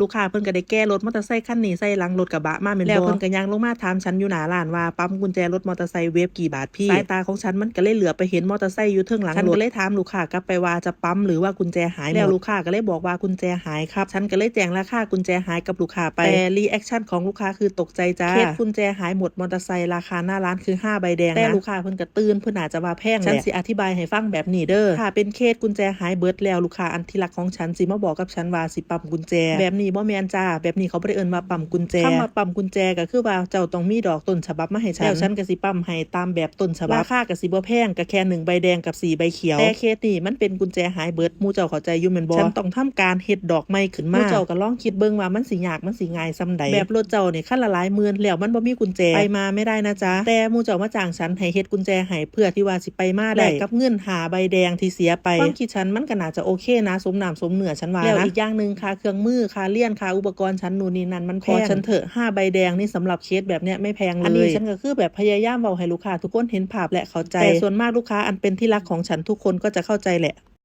ลูกค้าเพิ่นก็ได้แก้รถมอเตอร์ไซค์คันนี้ใส่หลังรถกระบะมาแม่นบ่แล้วเพิ่นก็ย่างลงมาถามฉันอยู่หน้าร้านว่าปั๊มกุญแจรถมอเตอร์ไซค์เวฟกี่บาทพี่สายตาของฉันมันก็เลยเหลือไปเห็นมอเตอร์ไซค์อยู่เทิงหลังรถฉันก็เลยถามลูกค้ากลับไปว่าจะปั๊มหรือว่ากุญแจหายแล้วลูกค้าก็เลยบอกว่ากุญแจหายครับฉันก็เลยแจ้งราคากุญแจหายกับลูกค้าไปแต่รีแอคชั่นของลูกค้าคือตกใจจ้าเคสกุญแจหายหมดมอเตอร์ไซค์ราคาหน้าร้านคือ5ใบแดงนะแต่ลูกค้าเพิ่นก็ตื่นเพิ่นอาจจะว่าแพงฉันสิอธิบายให้ฟังแบบนี้เด้อถ้าเป็นเคสกุญแจหายเบิดแล้วลูกค้าอันที่รักของฉันสิมาบอกกับฉันว่าสิปั๊มกุญแจแบบนี้บ่แม่นจ้า แบบนี้เขาบ่ได้เอิ้นว่าปั๊มกุญแจคำว่าปั๊มกุญแจก็คือว่าเจ้าต้องมีดอกต้นฉบับมาให้ฉันแล้วฉันก็สิปั๊มให้ตามแบบต้นฉบับราคาก็สิบ่แพงก็แค่หนึ่งใบแดงกับสี่ใบเขียวแต่เคสนี้มันเป็นกุญแจหายเบิดหมู่เจ้าเข้าใจอยู่แม่นบ่ฉันต้องทำการเฮ็ดดอกไม้ขึ้นมาหมู่เจ้าก็ลองคิดเบิ่งว่ามันสิยากมันสิง่ายซำใดแบบรถเจ้านี่คันละหลายหมื่นแล้วมันบ่มีกุญแจไปมาไม่ได้นะจ๊ะแต่หมู่เจ้ามาจ้างฉันให้เฮ็ดกุญแจให้เพื่อที่ว่าสิไปมาได้กับเงินหาใบแดงที่เสียไปความคิดฉันมันก็น่าจะโอเคนะ สมน้ำสมเนื้อฉันว่านะแล้วอีกอย่างหนึงค่าเครื่องมือค่าเลี่ยนค่าอุปกรณ์ฉันนู่นนี่นั่นมันแพงฉันเถอะห้าใบแดงนี่สำหรับเคสแบบเนี้ยไม่แพงเลยอันนี้ฉันก็คือแบบพยายามเว้าให้ลูกค้าทุกคนเห็นภาพและเข้าใจแต่ส่วนมากลูกค้าอันเป็นที่รักของฉันทุกคนก็จะเข้าใจแหละ